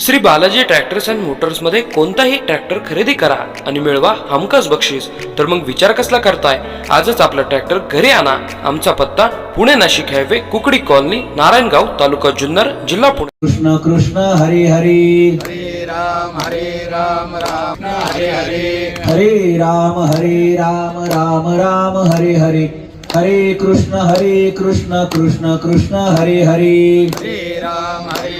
Shri Balaji tractors and मोटर्समध्ये कोणताही tractor खरेदी करा आणि मिळवा हमखास बक्षीस. तर मग विचार कसला करताय? आजच आपला ट्रॅक्टर घरी आणा. आमचा पत्ता पुणे नाशिक हायवे कुकडी कॉलनी नारायणगाव तालुका जुन्नर जिल्हा पुणे. कृष्ण कृष्ण हरी हरी. हरे राम हरे राम राम हरे हरे हरे राम हरे राम राम राम हरे. हरे हरे कृष्ण हरे कृष्ण कृष्ण कृष्ण हरे हरे हरे राम हरे.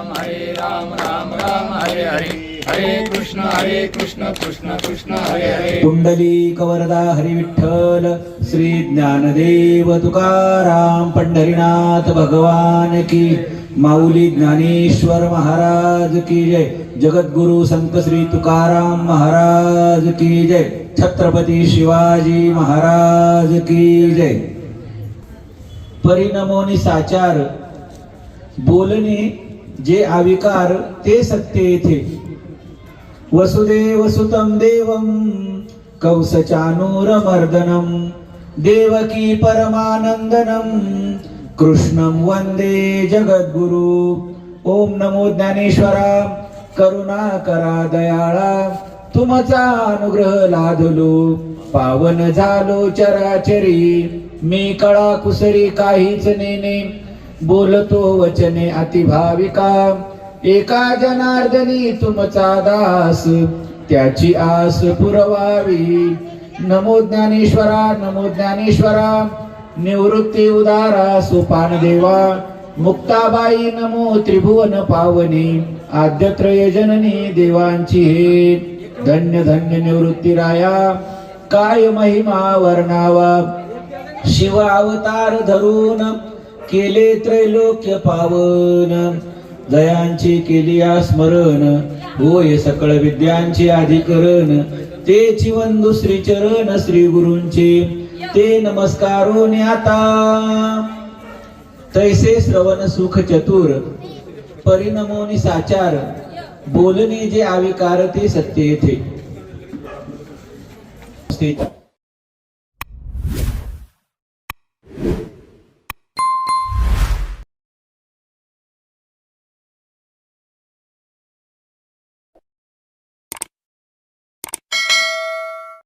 राम हरे राम राम राम हरे हरे. हरे कृष्ण हरे कृष्ण कृष्ण कृष्ण हरे हरे. कुंडली कवरदा हरी विठ्ठल श्री ज्ञानदेव तुकाराम पंढरीनाथ भगवान की माऊली ज्ञानेश्वर महाराज की जय. जगद्गुरु संत श्री तुकाराम महाराज की जय. छत्रपती शिवाजी महाराज की जय. परिणमोनी साचार बोलणे जे आविकार ते सत्य येथे. वसुदेव सुतम देवम कंसचानूरमर्दनम देवकी परमानंदनम कृष्णं वंदे जगद्गुरु। ओम नमो ज्ञानेश्वरा करुणा करा दयाळा तुमचा अनुग्रह लाधलो पावन झालो चराचरी मी कळा कुसरी काहीच नेने बोलतो वचने अतिभाविका. एका जनार्दनी तुमचा दास त्याची आस पुरवावी. नमो ज्ञानेश्वरा नमो ज्ञानेश्वरा. निवृत्ती उदारा सोपान देवा. मुक्ताबाई नमो त्रिभुवन पावनी. आद्यत्रय जननी देवांची हे. धन्य धन्य निवृत्ती राया. काय महिमा वर्णावा. शिव अवतार धरून केले त्रैलोक्य पावन. दयांची केली आ स्मरण. होय सकळ विद्यांचे अधिकरण. ते चिवन दुसरी चरण श्री गुरूंचे. ते नमस्कारो आता. तैसे श्रवण सुख चतुर. परिणमोनी साचार. बोलणे जे आविकार ते सत्य येथे.